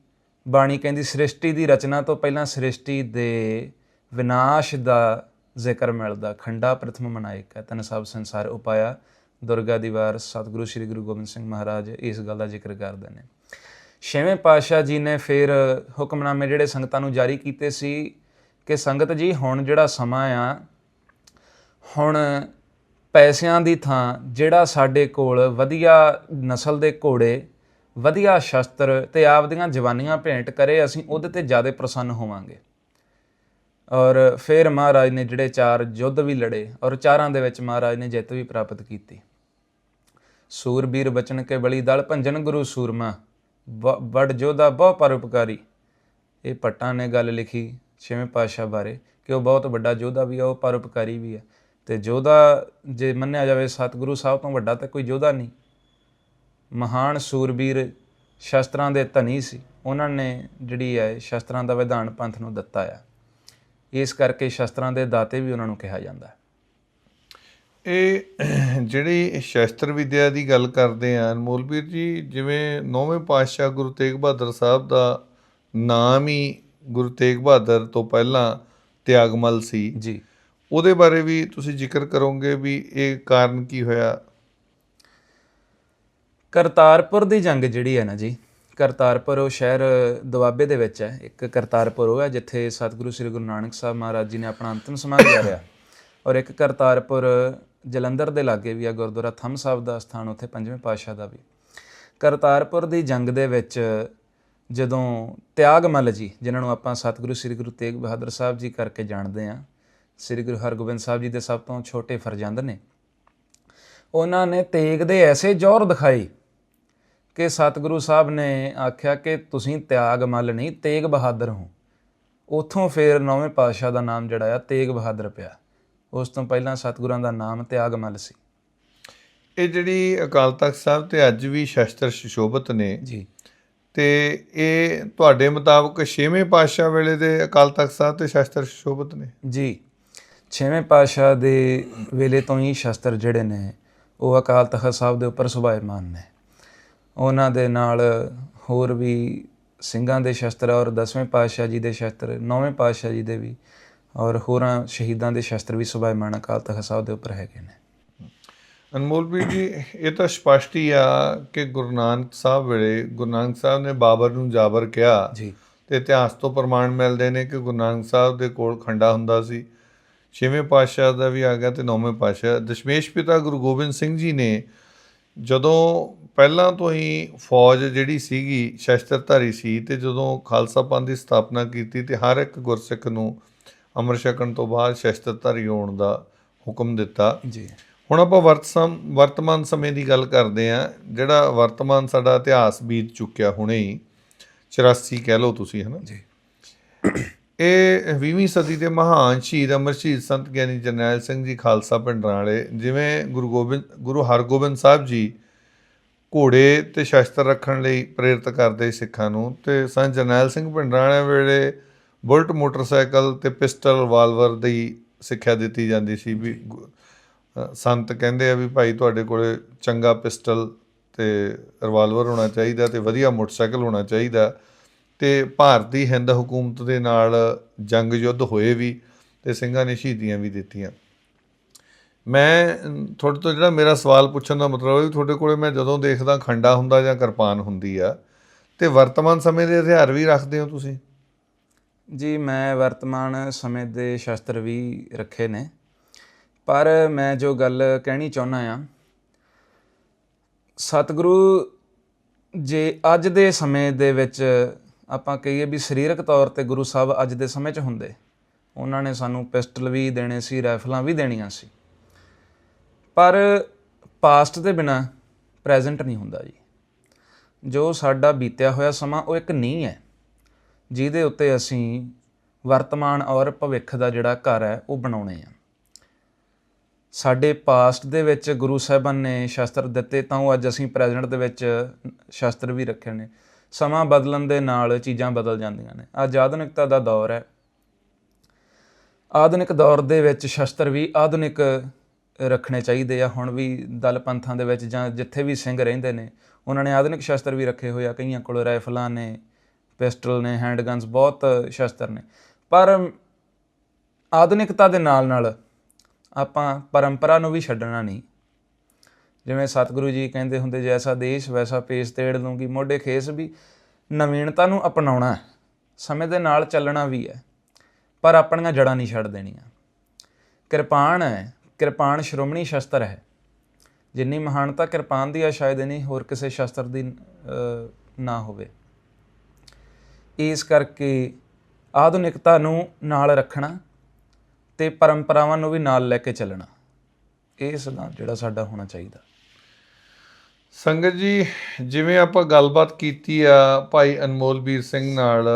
A: ਬਾਣੀ ਕਹਿੰਦੀ ਸ੍ਰਿਸ਼ਟੀ ਦੀ ਰਚਨਾ ਤੋਂ ਪਹਿਲਾਂ ਸ੍ਰਿਸ਼ਟੀ ਦੇ ਵਿਨਾਸ਼ ਦਾ ਜ਼ਿਕਰ ਮਿਲਦਾ। ਖੰਡਾ ਪ੍ਰਥਮ ਮਨਾਇਕ ਹੈ, ਤਨ ਸਭ ਸੰਸਾਰ ਉਪਾਇਆ। ਦੁਰਗਾ ਦੀਵਾਰ ਸਤਿਗੁਰੂ ਸ੍ਰੀ ਗੁਰੂ ਗੋਬਿੰਦ ਸਿੰਘ ਮਹਾਰਾਜ ਇਸ ਗੱਲ ਦਾ ਜ਼ਿਕਰ ਕਰਦੇ ਨੇ। ਛੇਵੇਂ ਪਾਤਸ਼ਾਹ ਜੀ ਨੇ ਫਿਰ ਹੁਕਮਨਾਮੇ ਜਿਹੜੇ ਸੰਗਤਾਂ ਨੂੰ ਜਾਰੀ ਕੀਤੇ ਸੀ ਕਿ ਸੰਗਤ ਜੀ, ਹੁਣ ਜਿਹੜਾ ਸਮਾਂ ਆ, ਹੁਣ ਪੈਸਿਆਂ ਦੀ ਥਾਂ, ਜਿਹੜਾ ਸਾਡੇ ਕੋਲ ਵਧੀਆ ਨਸਲ ਦੇ ਘੋੜੇ ਵਧੀਆ ਸ਼ਸਤਰ ਤੇ ਆਪਦੀਆਂ ਜਵਾਨੀਆਂ ਭੇਂਟ ਕਰੇ, ਅਸੀਂ ਉਹਦੇ ਤੇ ਜ਼ਿਆਦਾ ਪ੍ਰਸੰਨ ਹੋਵਾਂਗੇ। ਔਰ ਫਿਰ ਮਹਾਰਾਜ ਨੇ ਜਿਹੜੇ ਚਾਰ ਯੁੱਧ ਵੀ ਲੜੇ ਔਰ ਚਾਰਾਂ ਦੇ ਵਿੱਚ ਮਹਾਰਾਜ ਨੇ ਜਿੱਤ ਵੀ ਪ੍ਰਾਪਤ ਕੀਤੀ। ਸੂਰਬੀਰ ਬਚਨ ਕੇ ਬਲੀ ਦਲ ਭੰਜਨ ਗੁਰੂ ਸੂਰਮਾ ਬ- ਬੜ ਜੋਧਾ ਬਹੁ ਪਰਉਪਕਾਰੀ। ਇਹ ਪੱਟਾਂ ਨੇ ਗੱਲ ਲਿਖੀ ਛੇਵੇਂ ਪਾਤਸ਼ਾਹ ਬਾਰੇ ਕਿ ਉਹ ਬਹੁਤ ਵੱਡਾ ਯੋਧਾ ਵੀ ਆ, ਉਹ ਪਰਉਪਕਾਰੀ ਵੀ ਆ। ਤੇ ਯੋਧਾ ਜੇ ਮੰਨਿਆ ਜਾਵੇ ਸਤਿਗੁਰੂ ਸਾਹਿਬ ਤੋਂ ਵੱਡਾ ਤਾਂ ਕੋਈ ਯੋਧਾ ਨਹੀਂ। ਮਹਾਨ ਸੂਰਬੀਰ ਸ਼ਸਤਰਾਂ ਦੇ ਧਨੀ ਸੀ। ਉਹਨਾਂ ਨੇ ਜਿਹੜੀ ਹੈ ਸ਼ਸਤਰਾਂ ਦਾ ਵਿਧਾਨ ਪੰਥ ਨੂੰ ਦਿੱਤਾ ਆ। ਇਸ ਕਰਕੇ ਸ਼ਸਤਰਾਂ ਦੇ ਦਾਤੇ ਵੀ ਉਹਨਾਂ ਨੂੰ ਕਿਹਾ ਜਾਂਦਾ ਹੈ।
B: ਇਹ ਜਿਹੜੀ ਸ਼ਸਤਰ ਵਿਦਿਆ ਦੀ ਗੱਲ ਕਰਦੇ ਆ ਅਨਮੋਲ ਵੀਰ ਜੀ ਜਿਵੇਂ ਨੌਵੇਂ ਪਾਤਸ਼ਾਹ ਗੁਰੂ ਤੇਗ ਬਹਾਦਰ ਸਾਹਿਬ ਦਾ ਨਾਮ ਹੀ ਗੁਰੂ ਤੇਗ ਬਹਾਦਰ ਤੋਂ ਪਹਿਲਾਂ ਤਿਆਗਮਲ ਸੀ।
A: ਜੀ।
B: ਉਹਦੇ ਬਾਰੇ ਵੀ ਤੁਸੀਂ ਜ਼ਿਕਰ ਕਰੋਗੇ ਵੀ ਇਹ ਕਾਰਨ ਕੀ ਹੋਇਆ?
A: ਕਰਤਾਰਪੁਰ ਦੀ ਜੰਗ ਜਿਹੜੀ ਹੈ ਨਾ ਜੀ, ਕਰਤਾਰਪੁਰ ਉਹ ਸ਼ਹਿਰ ਦੁਆਬੇ ਦੇ ਵਿੱਚ ਹੈ, ਇੱਕ ਕਰਤਾਰਪੁਰ ਉਹ ਹੈ ਜਿੱਥੇ ਸਤਿਗੁਰੂ ਸ੍ਰੀ ਗੁਰੂ ਨਾਨਕ ਸਾਹਿਬ ਮਹਾਰਾਜ ਜੀ ਨੇ ਆਪਣਾ ਅੰਤਿਮ ਸਮਾਂ ਗੁਜ਼ਾਰਿਆ ਔਰ ਇੱਕ ਕਰਤਾਰਪੁਰ ਜਲੰਧਰ ਦੇ ਲਾਗੇ ਵੀ ਆ, ਗੁਰਦੁਆਰਾ ਥੰਮ ਸਾਹਿਬ ਦਾ ਸਥਾਨ ਉੱਥੇ ਪੰਜਵੇਂ ਪਾਤਸ਼ਾਹ ਦਾ ਵੀ। ਕਰਤਾਰਪੁਰ ਦੀ ਜੰਗ ਦੇ ਵਿੱਚ ਜਦੋਂ ਤਿਆਗਮਲ ਜੀ, ਜਿਨ੍ਹਾਂ ਨੂੰ ਆਪਾਂ ਸਤਿਗੁਰੂ ਸ੍ਰੀ ਗੁਰੂ ਤੇਗ ਬਹਾਦਰ ਸਾਹਿਬ ਜੀ ਕਰਕੇ ਜਾਣਦੇ ਆ ਸ੍ਰੀ ਗੁਰੂ ਹਰਗੋਬਿੰਦ ਸਾਹਿਬ ਜੀ ਦੇ ਸਭ ਤੋਂ ਛੋਟੇ ਫਰਜ਼ੰਦ ਨੇ, ਉਹਨਾਂ ਨੇ ਤੇਗ ਦੇ ਐਸੇ ਜ਼ੋਰ ਦਿਖਾਈ ਕਿ ਸਤਿਗੁਰੂ ਸਾਹਿਬ ਨੇ ਆਖਿਆ ਕਿ ਤੁਸੀਂ ਤਿਆਗ ਮੱਲ ਨਹੀਂ ਤੇਗ ਬਹਾਦਰ ਹੋ। ਉਥੋਂ ਫਿਰ ਨੌਵੇਂ ਪਾਤਸ਼ਾਹ ਦਾ ਨਾਮ ਜਿਹੜਾ ਆ ਤੇਗ ਬਹਾਦਰ ਪਿਆ। ਉਸ ਤੋਂ ਪਹਿਲਾਂ ਸਤਿਗੁਰਾਂ ਦਾ ਨਾਮ ਤਿਆਗ ਮੱਲ ਸੀ।
B: ਇਹ ਜਿਹੜੀ ਅਕਾਲ ਤਖਤ ਸਾਹਿਬ ਤੇ ਅੱਜ ਵੀ ਸ਼ਸਤਰ ਸੁਸ਼ੋਭਿਤ ਨੇ
A: ਜੀ।
B: ਤੇ ਇਹ ਤੁਹਾਡੇ ਮੁਤਾਬਕ ਛੇਵੇਂ ਪਾਤਸ਼ਾਹ ਵੇਲੇ ਦੇ ਅਕਾਲ ਤਖਤ ਸਾਹਿਬ ਤੇ ਸ਼ਸਤਰ ਸ਼ੋਭਤ ਨੇ?
A: ਜੀ। ਛੇਵੇਂ ਪਾਤਸ਼ਾਹ ਦੇ ਵੇਲੇ ਤੋਂ ਹੀ ਸ਼ਸਤਰ ਜਿਹੜੇ ਨੇ ਉਹ ਅਕਾਲ ਤਖਤ ਸਾਹਿਬ ਦੇ ਉੱਪਰ ਸੁਭਾਇਮਾਨ ਨੇ। ਉਹਨਾਂ ਦੇ ਨਾਲ ਹੋਰ ਵੀ ਸਿੰਘਾਂ ਦੇ ਸ਼ਸਤਰ ਔਰ ਦਸਵੇਂ ਪਾਤਸ਼ਾਹ ਜੀ ਦੇ ਸ਼ਸਤਰ ਨੌਵੇਂ ਪਾਤਸ਼ਾਹ ਜੀ ਦੇ ਵੀ ਔਰ ਹੋਰਾਂ ਸ਼ਹੀਦਾਂ ਦੇ ਸ਼ਸਤਰ ਵੀ ਸੁਭਾਇਮਾਨ ਅਕਾਲ ਤਖਤ ਸਾਹਿਬ ਦੇ ਉੱਪਰ ਹੈਗੇ ਨੇ।
B: ਅਨਮੋਲ ਵੀਰ ਜੀ ਇਹ ਤਾਂ ਸਪਸ਼ਟ ਹੀ ਆ ਕਿ ਗੁਰੂ ਨਾਨਕ ਸਾਹਿਬ ਵੇਲੇ ਗੁਰੂ ਨਾਨਕ ਸਾਹਿਬ ਨੇ ਬਾਬਰ ਨੂੰ ਜਾਬਰ ਕਿਹਾ।
A: ਜੀ।
B: ਤੇ ਇਤਿਹਾਸ ਤੋਂ ਪ੍ਰਮਾਣ ਮਿਲਦੇ ਨੇ ਕਿ ਗੁਰੂ ਨਾਨਕ ਸਾਹਿਬ ਦੇ ਕੋਲ ਖੰਡਾ ਹੁੰਦਾ ਸੀ। ਛੇਵੇਂ ਪਾਤਸ਼ਾਹ ਦਾ ਵੀ ਆ ਗਿਆ ਤੇ ਨੌਵੇਂ ਪਾਤਸ਼ਾਹ। ਦਸ਼ਮੇਸ਼ ਪਿਤਾ ਗੁਰੂ ਗੋਬਿੰਦ ਸਿੰਘ ਜੀ ਨੇ ਜਦੋਂ ਪਹਿਲਾਂ ਤੋਂ ਹੀ ਫੌਜ ਜਿਹੜੀ ਸੀਗੀ ਸ਼ਸਤਰਧਾਰੀ ਸੀ ਤੇ ਜਦੋਂ ਖਾਲਸਾ ਪੰਥ ਦੀ ਸਥਾਪਨਾ ਕੀਤੀ ਤੇ ਹਰ ਇੱਕ ਗੁਰਸਿੱਖ ਨੂੰ ਅੰਮ੍ਰਿਤ ਛਕਣ ਤੋਂ ਬਾਅਦ ਸ਼ਸਤਰਧਾਰੀ ਹੋਣ ਦਾ ਹੁਕਮ ਦਿੱਤਾ।
A: ਜੀ।
B: ਹੁਣ ਆਪਾਂ ਵਰਤਸਮ ਵਰਤਮਾਨ ਸਮੇਂ ਦੀ ਗੱਲ ਕਰਦੇ ਆਂ ਜਿਹੜਾ ਵਰਤਮਾਨ ਸਾਡਾ ਇਤਿਹਾਸ ਬੀਤ ਚੁੱਕਿਆ ਹੁਣੇ ਹੀ 84 ਕਹਿ ਲਓ ਤੁਸੀਂ ਹਨਾ
A: ਜੀ।
B: ਇਹ 20ਵੀਂ ਸਦੀ ਦੇ ਮਹਾਨ ਸ਼ਹੀਦ ਅਮਰ ਸ਼ਹੀਦ ਸੰਤ ਗਿਆਨੀ ਜਰਨੈਲ ਸਿੰਘ ਜੀ ਖਾਲਸਾ ਪਿੰਡਰਾਂ ਵਾਲੇ ਜਿਵੇਂ ਗੁਰੂ ਗੋਬਿੰਦ ਗੁਰੂ ਹਰਗੋਬਿੰਦ ਸਾਹਿਬ ਜੀ ਘੋੜੇ ਤੇ ਸ਼ਸਤਰ ਰੱਖਣ ਲਈ ਪ੍ਰੇਰਿਤ ਕਰਦੇ ਸਿੱਖਾਂ ਨੂੰ ਤੇ ਸੰਤ ਜਰਨੈਲ ਸਿੰਘ ਪਿੰਡਰਾਂ ਵਾਲੇ ਵੇਲੇ ਬੁਲਟ ਮੋਟਰਸਾਈਕਲ ਤੇ ਪਿਸਟਲ ਰਿਵਾਲਵਰ ਦੀ ਸਿੱਖਿਆ ਦਿੱਤੀ ਜਾਂਦੀ ਸੀ ਵੀ ਸੰਤ ਕਹਿੰਦੇ ਆ ਵੀ ਭਾਈ ਤੁਹਾਡੇ ਕੋਲੇ ਚੰਗਾ ਪਿਸਟਲ ਤੇ ਰਿਵਾਲਵਰ ਹੋਣਾ ਚਾਹੀਦਾ ਤੇ ਵਧੀਆ ਮੋਟਰਸਾਈਕਲ ਹੋਣਾ ਚਾਹੀਦਾ। ਤੇ ਭਾਰਤੀ ਹਿੰਦ ਹਕੂਮਤ ਦੇ ਨਾਲ ਜੰਗ ਯੁੱਧ ਹੋਏ ਵੀ ਤੇ ਸਿੰਘਾਂ ਨੇ ਸ਼ਹੀਦੀਆਂ ਵੀ ਦਿੱਤੀਆਂ। ਮੈਂ ਤੁਹਾਡੇ ਤੋਂ ਜਿਹੜਾ ਮੇਰਾ ਸਵਾਲ ਪੁੱਛਣ ਦਾ ਮਤਲਬ ਹੈ ਵੀ ਤੁਹਾਡੇ ਕੋਲੇ ਮੈਂ ਜਦੋਂ ਦੇਖਦਾ ਖੰਡਾ ਹੁੰਦਾ ਜਾਂ ਕਿਰਪਾਨ ਹੁੰਦੀ ਆ, ਤੇ ਵਰਤਮਾਨ ਸਮੇਂ ਦੇ ਹਥਿਆਰ ਵੀ ਰੱਖਦੇ ਹੋ ਤੁਸੀਂ?
A: ਜੀ, ਮੈਂ ਵਰਤਮਾਨ ਸਮੇਂ ਦੇ ਸ਼ਸਤਰ ਵੀ ਰੱਖੇ ਨੇ। ਪਰ ਮੈਂ ਜੋ ਗੱਲ ਕਹਿਣੀ ਚਾਹੁੰਦਾ ਆ, ਸਤਿਗੁਰੂ ਜੇ, ਅੱਜ ਦੇ ਸਮੇਂ ਦੇ ਵਿੱਚ ਆਪਾਂ ਕਹੀਏ ਵੀ ਸਰੀਰਕ ਤੌਰ ਤੇ ਗੁਰੂ ਸਾਹਿਬ ਅੱਜ ਦੇ ਸਮੇਂ 'ਚ ਹੁੰਦੇ। ਉਹਨਾਂ ਨੇ ਸਾਨੂੰ ਪਿਸਟਲ ਵੀ ਦੇਣੇ ਸੀ ਰਾਈਫਲਾਂ ਵੀ ਦੇਣੀਆਂ ਸੀ। ਪਰ ਪਾਸਟ ਦੇ ਬਿਨਾ ਪ੍ਰੈਜ਼ੈਂਟ ਨਹੀਂ ਹੁੰਦਾ ਜੀ। ਜੋ ਸਾਡਾ ਬੀਤਿਆ ਹੋਇਆ ਸਮਾਂ ਉਹ ਇੱਕ ਨੀਂਹ ਹੈ। ਜਿਹਦੇ ਉੱਤੇ ਅਸੀਂ ਵਰਤਮਾਨ ਔਰ ਭਵਿੱਖ ਦਾ ਜਿਹੜਾ ਘਰ ਹੈ, ਉਹ ਬਣਾਉਣੇ ਆ। ਸਾਡੇ ਪਾਸਟ ਦੇ ਵਿੱਚ ਗੁਰੂ ਸਾਹਿਬਾਨ ਨੇ ਸ਼ਸਤਰ ਦਿੱਤੇ, ਤਾਂ ਉਹ ਅੱਜ ਅਸੀਂ ਪ੍ਰੈਜ਼ੈਂਟ ਦੇ ਵਿੱਚ ਸ਼ਸਤਰ ਵੀ ਰੱਖੇ ਨੇ। ਸਮਾਂ ਬਦਲਣ ਦੇ ਨਾਲ ਚੀਜ਼ਾਂ ਬਦਲ ਜਾਂਦੀਆਂ ਨੇ। ਅੱਜ ਆਧੁਨਿਕਤਾ ਦਾ ਦੌਰ ਹੈ। ਆਧੁਨਿਕ ਦੌਰ ਦੇ ਵਿੱਚ ਸ਼ਸਤਰ ਵੀ ਆਧੁਨਿਕ ਰੱਖਣੇ ਚਾਹੀਦੇ ਆ। ਹੁਣ ਵੀ ਦਲ ਪੰਥਾਂ ਦੇ ਵਿੱਚ ਜਾਂ ਜਿੱਥੇ ਵੀ ਸਿੰਘ ਰਹਿੰਦੇ ਨੇ, ਉਹਨਾਂ ਨੇ ਆਧੁਨਿਕ ਸ਼ਸਤਰ ਵੀ ਰੱਖੇ ਹੋਏ ਆ। ਕਈਆਂ ਕੋਲ ਰਾਈਫਲਾਂ ਨੇ, ਪਿਸਟਲ ਨੇ ਹੈਂਡਗਨਸ ਬਹੁਤ ਸ਼ਸਤਰ ਨੇ। ਪਰ ਆਧੁਨਿਕਤਾ ਦੇ ਨਾਲ ਨਾਲ ਆਪਾਂ ਪਰੰਪਰਾ ਨੂੰ ਵੀ ਛੱਡਣਾ ਨਹੀਂ। ਜਿਵੇਂ ਸਤਿਗੁਰੂ ਜੀ ਕਹਿੰਦੇ ਹੁੰਦੇ, ਜੈਸਾ ਦੇਸ਼ ਵੈਸਾ ਪੇਸ ਤੇੜ ਲੂੰਗੀ। ਮੋਢੇ ਖੇਸ ਵੀ ਨਵੀਨਤਾ ਨੂੰ ਅਪਣਾਉਣਾ ਸਮੇਂ ਦੇ ਨਾਲ ਚੱਲਣਾ ਵੀ ਹੈ, ਪਰ ਆਪਣੀਆਂ ਜੜਾਂ ਨਹੀਂ ਛੱਡ ਦੇਣੀਆਂ। ਕਿਰਪਾਨ ਹੈ, ਕਿਰਪਾਨ ਸ਼੍ਰੋਮਣੀ ਸ਼ਸਤਰ ਹੈ। ਜਿੰਨੀ ਮਹਾਨਤਾ ਕਿਰਪਾਨ ਦੀ ਆ, ਸ਼ਾਇਦ ਨਹੀਂ ਹੋਰ ਕਿਸੇ ਸ਼ਸਤਰ ਦੀ ਨਾ ਹੋਵੇ। ਇਸ ਕਰਕੇ ਆਧੁਨਿਕਤਾ ਨੂੰ ਨਾਲ ਰੱਖਣਾ ਤੇ ਪਰੰਪਰਾਵਾਂ ਨੂੰ ਵੀ ਨਾਲ ਲੈ ਕੇ ਚੱਲਣਾ, ਇਹ ਸਦਾ ਜਿਹੜਾ ਸਾਡਾ ਹੋਣਾ ਚਾਹੀਦਾ।
B: ਸੰਗਤ ਜੀ, ਜਿਵੇਂ ਆਪਾਂ ਗੱਲਬਾਤ ਕੀਤੀ ਆ ਭਾਈ ਅਨਮੋਲਵੀਰ ਸਿੰਘ ਨਾਲ,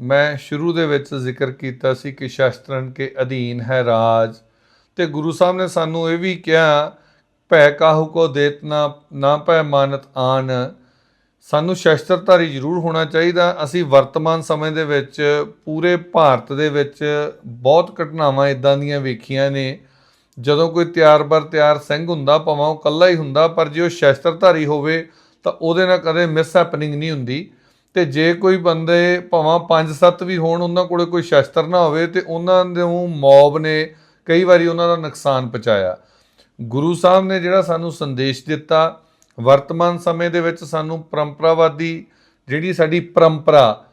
B: ਮੈਂ ਸ਼ੁਰੂ ਦੇ ਵਿੱਚ ਜ਼ਿਕਰ ਕੀਤਾ ਸੀ ਕਿ ਸ਼ਸਤਰਨ ਕੇ ਅਧੀਨ ਹੈ ਰਾਜ ਤੇ ਗੁਰੂ ਸਾਹਿਬ ਨੇ ਸਾਨੂੰ ਇਹ ਵੀ ਕਿਹਾ, ਭੈ ਕਾਹੂ ਕੋ ਦੇਤਨਾ ਨਾ ਨਾ ਭੈ ਮਾਨਤ ਆਨ। ਸਾਨੂੰ ਸ਼ਸਤਰਧਾਰੀ ਜ਼ਰੂਰ ਹੋਣਾ ਚਾਹੀਦਾ। ਅਸੀਂ ਵਰਤਮਾਨ ਸਮੇਂ ਦੇ ਵਿੱਚ ਪੂਰੇ ਭਾਰਤ ਦੇ ਵਿੱਚ ਬਹੁਤ ਘਟਨਾਵਾਂ ਇਦਾਂ ਦੀਆਂ ਵੇਖੀਆਂ ਨੇ ਜਦੋਂ ਕੋਈ ਤਿਆਰ ਬਰ ਤਿਆਰ ਸਿੰਘ ਹੁੰਦਾ, ਭਾਵੇਂ ਉਹ ਇਕੱਲਾ ਹੀ ਹੁੰਦਾ, ਪਰ ਜੇ ਉਹ ਸ਼ਸਤਰਧਾਰੀ ਹੋਵੇ, ਤਾਂ ਉਹਦੇ ਨਾਲ ਕਦੇ ਮਿਸ ਹੈਪਨਿੰਗ ਨਹੀਂ ਹੁੰਦੀ। ਤੇ ਜੇ ਕੋਈ ਬੰਦੇ ਭਾਵੇਂ 5-7 ਵੀ ਹੋਣ, ਉਹਨਾਂ ਕੋਲੇ ਕੋਈ ਸ਼ਸਤਰ ਨਾ ਹੋਵੇ, ਤੇ ਉਹਨਾਂ ਨੂੰ ਮੌਬ ਨੇ ਕਈ ਵਾਰੀ ਉਹਨਾਂ ਦਾ ਨੁਕਸਾਨ ਪਹੁੰਚਾਇਆ। ਗੁਰੂ ਸਾਹਿਬ ਨੇ ਜਿਹੜਾ ਸਾਨੂੰ ਸੰਦੇਸ਼ ਦਿੱਤਾ, ਵਰਤਮਾਨ ਸਮੇਂ ਦੇ ਵਿੱਚ ਸਾਨੂੰ ਪਰੰਪਰਾਵਾਦੀ ਜਿਹੜੀ ਸਾਡੀ ਪਰੰਪਰਾ,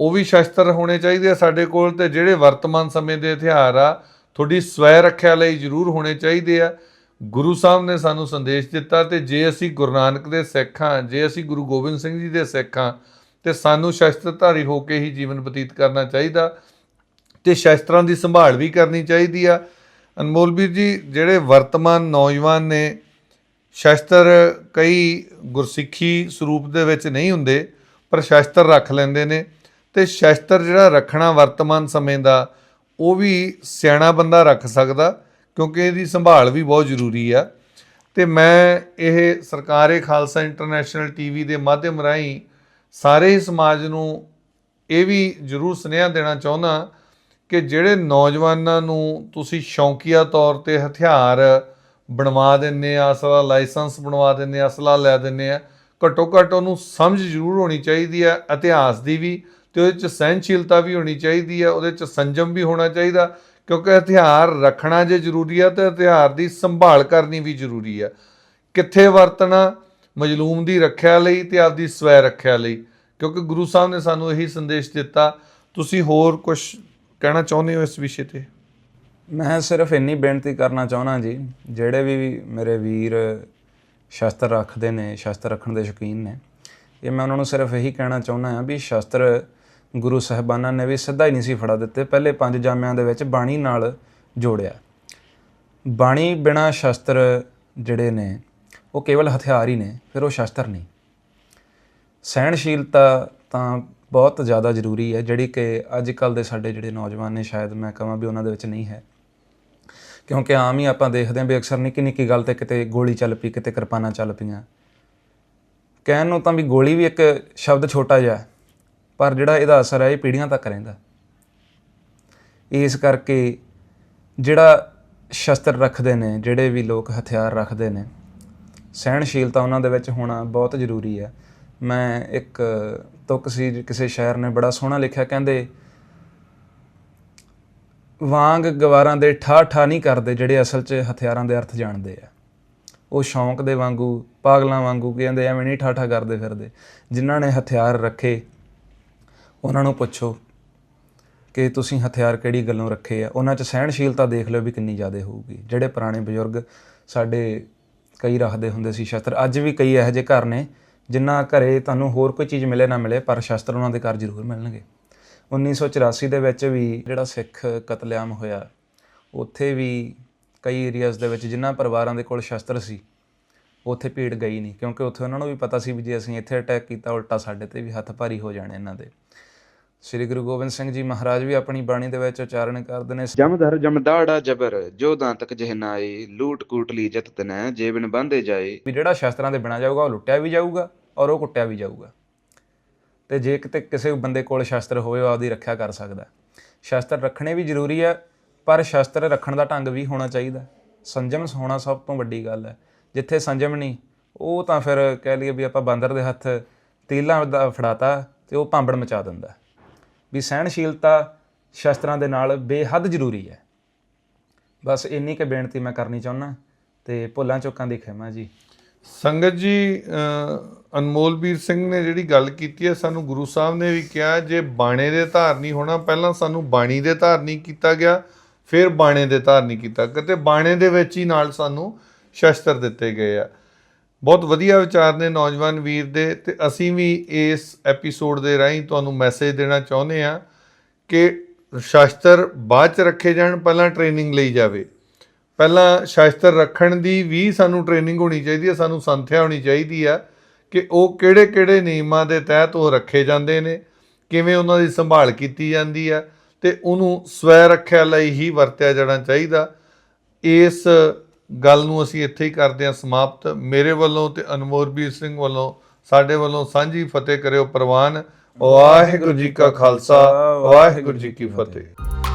B: ਉਹ ਵੀ ਸ਼ਸਤਰ ਹੋਣੇ ਚਾਹੀਦੇ ਆ ਸਾਡੇ ਕੋਲ, ਤੇ ਜਿਹੜੇ ਵਰਤਮਾਨ ਸਮੇਂ ਦੇ ਹਥਿਆਰ ਆ ਤੁਹਾਡੀ ਸਵੈ ਰੱਖਿਆ ਲਈ ਜ਼ਰੂਰ ਹੋਣੇ ਚਾਹੀਦੇ ਆ। ਗੁਰੂ ਸਾਹਿਬ ਨੇ ਸਾਨੂੰ ਸੰਦੇਸ਼ ਦਿੱਤਾ ਤੇ ਜੇ ਅਸੀਂ ਗੁਰੂ ਨਾਨਕ ਦੇ ਸਿੱਖ ਹਾਂ, ਜੇ ਅਸੀਂ ਗੁਰੂ ਗੋਬਿੰਦ ਸਿੰਘ ਜੀ ਦੇ ਸਿੱਖ ਹਾਂ, ਤੇ ਸਾਨੂੰ ਸ਼ਸਤਰਧਾਰੀ ਹੋ ਕੇ ਹੀ ਜੀਵਨ ਬਤੀਤ ਕਰਨਾ ਚਾਹੀਦਾ ਤੇ ਸ਼ਸਤਰਾਂ ਦੀ ਸੰਭਾਲ ਵੀ ਕਰਨੀ ਚਾਹੀਦੀ ਆ। ਅਨਮੋਲ ਵੀਰ ਜੀ, ਜਿਹੜੇ ਵਰਤਮਾਨ ਨੌਜਵਾਨ ਨੇ, ਸ਼ਸਤਰ ਕਈ ਗੁਰਸਿੱਖੀ ਸਰੂਪ ਦੇ ਵਿੱਚ ਨਹੀਂ ਹੁੰਦੇ, ਪਰ ਸ਼ਸਤਰ ਰੱਖ ਲੈਂਦੇ ਨੇ ਤੇ ਸ਼ਸਤਰ ਜਿਹੜਾ ਰੱਖਣਾ ਵਰਤਮਾਨ ਸਮੇਂ ਦਾ ਉਹ ਵੀ ਸਿਆਣਾ ਬੰਦਾ ਰੱਖ ਸਕਦਾ, ਕਿਉਂਕਿ ਇਹਦੀ ਸੰਭਾਲ ਵੀ ਬਹੁਤ ਜ਼ਰੂਰੀ ਆ। ਤੇ ਮੈਂ ਇਹ ਸਰਕਾਰੇ ਖਾਲਸਾ ਇੰਟਰਨੈਸ਼ਨਲ ਟੀਵੀ ਦੇ ਮਾਧਿਅਮ ਰਾਹੀਂ ਸਾਰੇ ਹੀ ਸਮਾਜ ਨੂੰ ਇਹ ਵੀ ਜ਼ਰੂਰ ਸੁਨੇਹਾ ਦੇਣਾ ਚਾਹੁੰਦਾ ਕਿ ਜਿਹੜੇ ਨੌਜਵਾਨਾਂ ਨੂੰ ਤੁਸੀਂ ਸ਼ੌਂਕੀਆ ਤੌਰ ਤੇ ਹਥਿਆਰ ਬਣਵਾ ਦਿੰਦੇ ਆ, ਅਸਲਾ ਲਾਇਸੈਂਸ ਬਣਵਾ ਦਿੰਦੇ ਆ, ਅਸਲਾ ਲੈ ਦਿੰਦੇ ਆ ਘੱਟੋ ਘੱਟ ਉਹਨੂੰ ਸਮਝ ਜ਼ਰੂਰ ਹੋਣੀ ਚਾਹੀਦੀ ਹੈ ਇਤਿਹਾਸ ਦੀ ਵੀ। ਤੇ ਉਹਦੇ ਚ ਸਹਿਨਸ਼ੀਲਤਾ ਵੀ ਹੋਣੀ ਚਾਹੀਦੀ ਹੈ, ਉਹਦੇ ਚ ਸੰਜਮ ਵੀ ਹੋਣਾ ਚਾਹੀਦਾ, ਕਿਉਂਕਿ ਹਥਿਆਰ ਰੱਖਣਾ ਜੇ ਜ਼ਰੂਰੀ ਆ ਤੇ ਹਥਿਆਰ ਦੀ ਸੰਭਾਲ ਕਰਨੀ ਵੀ ਜ਼ਰੂਰੀ ਆ ਕਿੱਥੇ ਵਰਤਣਾ? ਮਜਲੂਮ ਦੀ ਰੱਖਿਆ ਲਈ ਤੇ ਆਪਦੀ ਸਵੈ ਰੱਖਿਆ ਲਈ। ਕਿਉਂਕਿ ਗੁਰੂ ਸਾਹਿਬ ਨੇ ਸਾਨੂੰ ਇਹੀ ਸੰਦੇਸ਼ ਦਿੱਤਾ। ਤੁਸੀਂ ਹੋਰ ਕੁਝ ਕਹਿਣਾ ਚਾਹੁੰਦੇ ਹੋ ਇਸ ਵਿਸ਼ੇ ਤੇ?
A: ਮੈਂ ਸਿਰਫ ਇੰਨੀ ਬੇਨਤੀ ਕਰਨਾ ਚਾਹੁੰਦਾ ਜੀ, ਜਿਹੜੇ ਵੀ ਮੇਰੇ ਵੀਰ ਸ਼ਸਤਰ ਰੱਖਦੇ ਨੇ, ਸ਼ਸਤਰ ਰੱਖਣ ਦੇ ਸ਼ੌਕੀਨ ਨੇ, ਇਹ ਮੈਂ ਉਹਨਾਂ ਨੂੰ ਸਿਰਫ ਇਹੀ ਕਹਿਣਾ ਚਾਹੁੰਦਾ ਹਾਂ ਵੀ ਸ਼ਸਤਰ ਗੁਰੂ ਸਾਹਿਬਾਨਾਂ ਨੇ ਵੀ ਸਿੱਧਾ ਹੀ ਨਹੀਂ ਸੀ ਫੜਾ ਦਿੱਤੇ। ਪਹਿਲੇ ਪੰਜ ਜਾਮਿਆਂ ਦੇ ਵਿੱਚ ਬਾਣੀ ਨਾਲ ਜੋੜਿਆ। ਬਾਣੀ ਬਿਨਾ ਸ਼ਸਤਰ ਜਿਹੜੇ ਨੇ, ਉਹ ਕੇਵਲ ਹਥਿਆਰ ਹੀ ਨੇ, ਫਿਰ ਉਹ ਸ਼ਸਤਰ ਨਹੀਂ। ਸਹਿਣਸ਼ੀਲਤਾ ਤਾਂ ਬਹੁਤ ਜ਼ਿਆਦਾ ਜ਼ਰੂਰੀ ਹੈ, ਜਿਹੜੀ ਕਿ ਅੱਜ ਕੱਲ ਦੇ ਸਾਡੇ ਜਿਹੜੇ ਨੌਜਵਾਨ ਨੇ, ਸ਼ਾਇਦ ਮੈਂ ਕਹਾਂ ਵੀ ਉਹਨਾਂ ਦੇ ਵਿੱਚ ਨਹੀਂ ਹੈ। ਕਿਉਂਕਿ ਆਮ ਹੀ ਆਪਾਂ ਦੇਖਦੇ ਹਾਂ ਵੀ ਅਕਸਰ ਨਿੱਕੀ ਨਿੱਕੀ ਗੱਲ ਤੇ ਕਿਤੇ ਗੋਲੀ ਚੱਲ ਪਈ, ਕਿਤੇ ਕਿਰਪਾਨਾਂ ਚੱਲ ਪਈਆਂ। ਕਹਿਣ ਨੂੰ ਤਾਂ ਵੀ ਗੋਲੀ ਵੀ ਇੱਕ ਸ਼ਬਦ ਛੋਟਾ ਜਿਹਾ ਪਰ ਜਿਹੜਾ ਇਹਦਾ ਅਸਰ ਹੈ, ਇਹ ਪੀੜ੍ਹੀਆਂ ਤੱਕ ਰਹਿੰਦਾ। ਇਸ ਕਰਕੇ ਜਿਹੜਾ ਸ਼ਸਤਰ ਰੱਖਦੇ ਨੇ, ਜਿਹੜੇ ਵੀ ਲੋਕ ਹਥਿਆਰ ਰੱਖਦੇ ਨੇ, ਸਹਿਣਸ਼ੀਲਤਾ ਉਹਨਾਂ ਦੇ ਵਿੱਚ ਹੋਣਾ ਬਹੁਤ ਜ਼ਰੂਰੀ ਹੈ। ਮੈਂ ਇੱਕ ਤੁਕ ਸੀ, ਕਿਸੇ ਸ਼ਾਇਰ ਨੇ ਬੜਾ ਸੋਹਣਾ ਲਿਖਿਆ, ਕਹਿੰਦੇ, ਵਾਂਗ ਗਵਾਰਾਂ ਦੇ ਠਾ ਠਾ ਨਹੀਂ ਕਰਦੇ ਜਿਹੜੇ ਅਸਲ 'ਚ ਹਥਿਆਰਾਂ ਦੇ ਅਰਥ ਜਾਣਦੇ ਆ। ਉਹ ਸ਼ੌਂਕ ਦੇ ਵਾਂਗੂ, ਪਾਗਲਾਂ ਵਾਂਗੂ ਕਹਿੰਦੇ ਐਵੇਂ ਨਹੀਂ ਠਾਠਾ ਕਰਦੇ ਫਿਰਦੇ। ਜਿਨ੍ਹਾਂ ਨੇ ਹਥਿਆਰ ਰੱਖੇ ਉਹਨਾਂ ਨੂੰ ਪੁੱਛੋ ਕਿ ਤੁਸੀਂ ਹਥਿਆਰ ਕਿਹੜੀ ਗੱਲੋਂ ਰੱਖੇ ਆ। ਉਹਨਾਂ 'ਚ ਸਹਿਣਸ਼ੀਲਤਾ ਦੇਖ ਲਿਓ ਵੀ ਕਿੰਨੀ ਜ਼ਿਆਦਾ ਹੋਊਗੀ। ਜਿਹੜੇ ਪੁਰਾਣੇ ਬਜ਼ੁਰਗ ਸਾਡੇ ਕਈ ਰੱਖਦੇ ਹੁੰਦੇ ਸੀ ਸ਼ਸਤਰ, ਅੱਜ ਵੀ ਕਈ ਇਹੋ ਜਿਹੇ ਘਰ ਨੇ ਜਿਨ੍ਹਾਂ ਘਰੇ ਤੁਹਾਨੂੰ ਹੋਰ ਕੋਈ ਚੀਜ਼ ਮਿਲੇ ਨਾ ਮਿਲੇ, ਪਰ ਸ਼ਸਤਰ ਉਹਨਾਂ ਦੇ ਘਰ ਜ਼ਰੂਰ ਮਿਲਣਗੇ। 1984 ਦੇ ਵਿੱਚ ਵੀ ਜਿਹੜਾ ਸਿੱਖ ਕਤਲੇਆਮ ਹੋਇਆ, ਉੱਥੇ ਵੀ ਕਈ ਏਰੀਆਜ਼ ਦੇ ਵਿੱਚ ਜਿਨ੍ਹਾਂ ਪਰਿਵਾਰਾਂ ਦੇ ਕੋਲ ਸ਼ਸਤਰ ਸੀ, ਉੱਥੇ ਭੀੜ ਗਈ ਨਹੀਂ। ਕਿਉਂਕਿ ਉੱਥੇ ਉਹਨਾਂ ਨੂੰ ਵੀ ਪਤਾ ਸੀ ਵੀ ਜੇ ਅਸੀਂ ਇੱਥੇ ਅਟੈਕ ਕੀਤਾ, ਉਲਟਾ ਸਾਡੇ ਤੇ ਵੀ ਹੱਥ ਭਾਰੀ ਹੋ ਜਾਣੇ ਇਹਨਾਂ ਦੇ। ਸ੍ਰੀ ਗੁਰੂ ਗੋਬਿੰਦ ਸਿੰਘ ਜੀ ਮਹਾਰਾਜ ਵੀ ਆਪਣੀ ਬਾਣੀ ਦੇ ਵਿੱਚ ਉਚਾਰਨ ਕਰਦੇ ਨੇ।
C: ਜਮਧਰ ਜਮਦਾੜਾ ਜਬਰ ਜੋ ਦਾਂਤਕ ਜਹਨਾਏ ਲੂਟ ਕੂਟ ਲੀ ਜਤ ਤਨੈ ਜੇਬਨ ਬੰਦੇ ਜਾਏ
A: ਵੀ ਜਿਹੜਾ ਸ਼ਸਤਰਾਂ ਦੇ ਬਿਨਾ ਜਾਊਗਾ ਉਹ ਲੁੱਟਿਆ ਵੀ ਜਾਊਗਾ ਔਰ ਉਹ ਕੁੱਟਿਆ ਵੀ ਜਾਊਗਾ। ਤੇ ਜੇ ਕਿਤੇ ਕਿਸੇ ਬੰਦੇ ਕੋਲ ਸ਼ਸਤਰ ਹੋਵੇ ਉਹ ਆਪਦੀ ਰੱਖਿਆ ਕਰ ਸਕਦਾ ਸ਼ਸਤਰ ਰੱਖਣੇ ਵੀ ਜ਼ਰੂਰੀ ਹੈ ਪਰ ਸ਼ਸਤਰ ਰੱਖਣ ਦਾ ਢੰਗ ਵੀ ਹੋਣਾ ਚਾਹੀਦਾ ਸੰਜਮ ਹੋਣਾ ਸਭ ਤੋਂ ਵੱਡੀ ਗੱਲ ਹੈ। ਜਿੱਥੇ ਸੰਜਮ ਨਹੀਂ ਉਹ ਤਾਂ ਫਿਰ ਕਹਿ ਲਈਏ ਵੀ ਆਪਾਂ ਬਾਂਦਰ ਦੇ ਹੱਥ ਤੀਲਾਂ ਫੜਾਤਾ ਤੇ ਉਹ ਭਾਂਬੜ ਮਚਾ ਦਿੰਦਾ ਵੀ ਸਹਿਣਸ਼ੀਲਤਾ ਸ਼ਸਤਰਾਂ ਦੇ ਨਾਲ ਬੇਹੱਦ ਜ਼ਰੂਰੀ ਹੈ। ਬਸ ਇੰਨੀ ਕੁ ਬੇਨਤੀ ਮੈਂ ਕਰਨੀ ਚਾਹੁੰਦਾ ਤੇ ਭੁੱਲਾਂ ਚੁੱਕਾਂ ਦੀ ਖਿਮਾ ਜੀ।
B: ਸੰਗਤ ਜੀ, ਅਹ ਅਨਮੋਲਵੀਰ ਸਿੰਘ ਨੇ ਜਿਹੜੀ ਗੱਲ ਕੀਤੀ ਹੈ, ਸਾਨੂੰ ਗੁਰੂ ਸਾਹਿਬ ਨੇ ਵੀ ਕਿਹਾ ਜੇ ਬਾਣੇ ਦੇ ਧਾਰਨੀ ਹੋਣਾ, ਪਹਿਲਾਂ ਸਾਨੂੰ ਬਾਣੀ ਦੇ ਧਾਰਨੀ ਕੀਤਾ ਗਿਆ, ਫਿਰ ਬਾਣੇ ਦੇ ਧਾਰਨੀ ਕੀਤਾ ਕਿਤੇ ਬਾਣੇ ਦੇ ਵਿੱਚ ਹੀ ਨਾਲ ਸਾਨੂੰ ਸ਼ਸਤਰ ਦਿੱਤੇ ਗਏ ਆ। ਬਹੁਤ ਵਧੀਆ ਵਿਚਾਰ ਨੇ ਨੌਜਵਾਨ ਵੀਰ ਦੇ ਤੇ ਅਸੀਂ ਵੀ ਇਸ ਐਪੀਸੋਡ ਦੇ ਰਾਹੀਂ ਤੁਹਾਨੂੰ ਮੈਸੇਜ ਦੇਣਾ ਚਾਹੁੰਦੇ ਆ ਕਿ ਸ਼ਸਤਰ ਬਾਅਦ ਚ ਰੱਖੇ ਜਾਣ, ਪਹਿਲਾਂ ਟ੍ਰੇਨਿੰਗ ਲਈ ਜਾਵੇ। ਪਹਿਲਾਂ ਸ਼ਸਤਰ ਰੱਖਣ ਦੀ ਵੀ ਸਾਨੂੰ ਟ੍ਰੇਨਿੰਗ ਹੋਣੀ ਚਾਹੀਦੀ ਹੈ, ਸਾਨੂੰ ਸੰਥਿਆ ਹੋਣੀ ਚਾਹੀਦੀ ਆ ਕਿ ਉਹ ਕਿਹੜੇ-ਕਿਹੜੇ ਨਿਯਮਾਂ ਦੇ ਤਹਿਤ ਉਹ ਰੱਖੇ ਜਾਂਦੇ ਨੇ, ਕਿਵੇਂ ਉਹਨਾਂ ਦੀ ਸੰਭਾਲ ਕੀਤੀ ਜਾਂਦੀ ਆ ਤੇ ਉਹਨੂੰ ਸਵੈ ਰੱਖਿਆ ਲਈ ਹੀ ਵਰਤਿਆ ਜਾਣਾ ਚਾਹੀਦਾ। ਇਸ ਗੱਲ ਨੂੰ ਅਸੀਂ ਇੱਥੇ ਹੀ ਕਰਦੇ ਹਾਂ ਸਮਾਪਤ। ਮੇਰੇ ਵੱਲੋਂ ਤੇ ਅਨਮੋਲਬੀਰ ਸਿੰਘ ਵੱਲੋਂ, ਸਾਡੇ ਵੱਲੋਂ ਸਾਂਝੀ ਫਤਿਹ ਕਰਿਓ ਪ੍ਰਵਾਨ। ਵਾਹਿਗੁਰੂ ਜੀ ਕਾ ਖਾਲਸਾ, ਵਾਹਿਗੁਰੂ ਜੀ ਕੀ ਫਤਿਹ।